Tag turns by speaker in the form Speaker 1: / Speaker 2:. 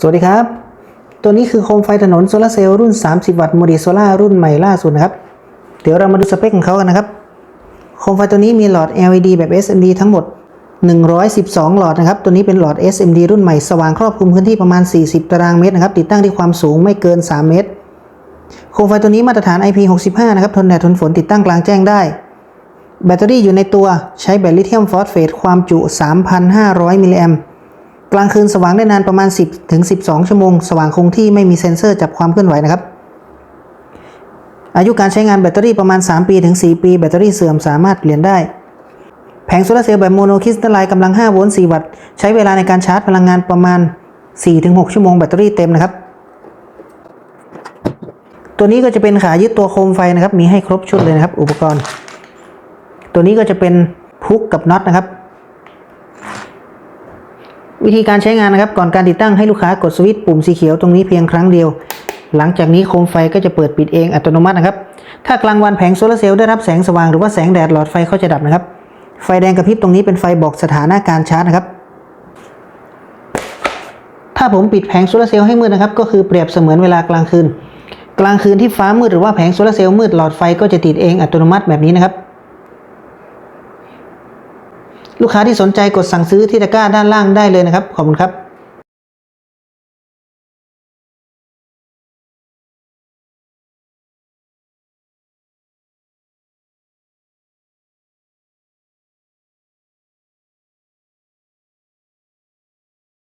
Speaker 1: สวัสดีครับ ตัวนี้คือโคมไฟถนนโซลาร์เซลล์รุ่น 30 วัตต์โมดิโซล่ารุ่นใหม่ล่าสุดนะครับ เดี๋ยวเรามาดูสเปคของเขากันนะครับ โคมไฟตัวนี้มีหลอด LED แบบ SMD ทั้งหมด 112 หลอดนะครับ ตัวนี้เป็นหลอด SMD รุ่นใหม่สว่างครอบคลุมพื้นที่ประมาณ 40 ตารางเมตรนะครับ ติดตั้งที่ความสูงไม่เกิน 3 เมตร โคมไฟตัวนี้มาตรฐาน IP65 นะครับ ทนแดดทนฝนติดตั้งกลางแจ้งได้ แบตเตอรี่อยู่ในตัวใช้แบตลิเธียมฟอสเฟตความจุ 3,500 มิลลิแอมป์ กลางคืนสว่างได้นานประมาณ 10ถึง12 ชั่วโมง สว่างคงที่ไม่มีเซ็นเซอร์จับความเคลื่อนไหวนะครับ อายุการใช้งานแบตเตอรี่ประมาณ 3 ปีถึง 4 ปี แบตเตอรี่เสื่อมสามารถเปลี่ยนได้ แผงโซลาร์เซลล์แบบโมโนคริสตัลไลน์กำลัง 5 โวลต์ 4 วัตต์ ใช้เวลาในการชาร์จพลังงานประมาณ 4-6 ชั่วโมงแบตเตอรี่เต็มนะครับ ตัวนี้ก็จะเป็นขายึดตัวโคมไฟนะครับ มีให้ครบชุดเลยนะครับ อุปกรณ์ ตัวนี้ก็จะเป็นพุกกับน็อตนะครับ วิธีการใช้งานนะครับก่อนการติดตั้งให้ลูกค้ากดสวิตช์ปุ่มสีเขียวตรงนี้เพียงครั้งเดียว หลังจากนี้โคมไฟก็จะเปิดปิดเองอัตโนมัตินะครับ ถ้ากลางวันแผงโซลาร์เซลล์ได้รับแสงสว่างหรือว่าแสงแดดหลอดไฟเขาจะดับนะครับ ไฟแดงกระพริบตรงนี้เป็นไฟบอกสถานะการชาร์จนะครับ ถ้าผมปิดแผงโซลาร์เซลล์ให้มืดนะครับ ก็คือเปรียบเสมือนเวลากลางคืน กลางคืนที่ฟ้ามืดหรือว่าแผงโซลาร์เซลล์มืดหลอดไฟก็จะติดเองอัตโนมัติแบบนี้นะครับ ลูกค้าที่สนใจกดสั่งซื้อที่ตะกร้าด้านล่างได้เลยนะครับ ขอบคุณครับ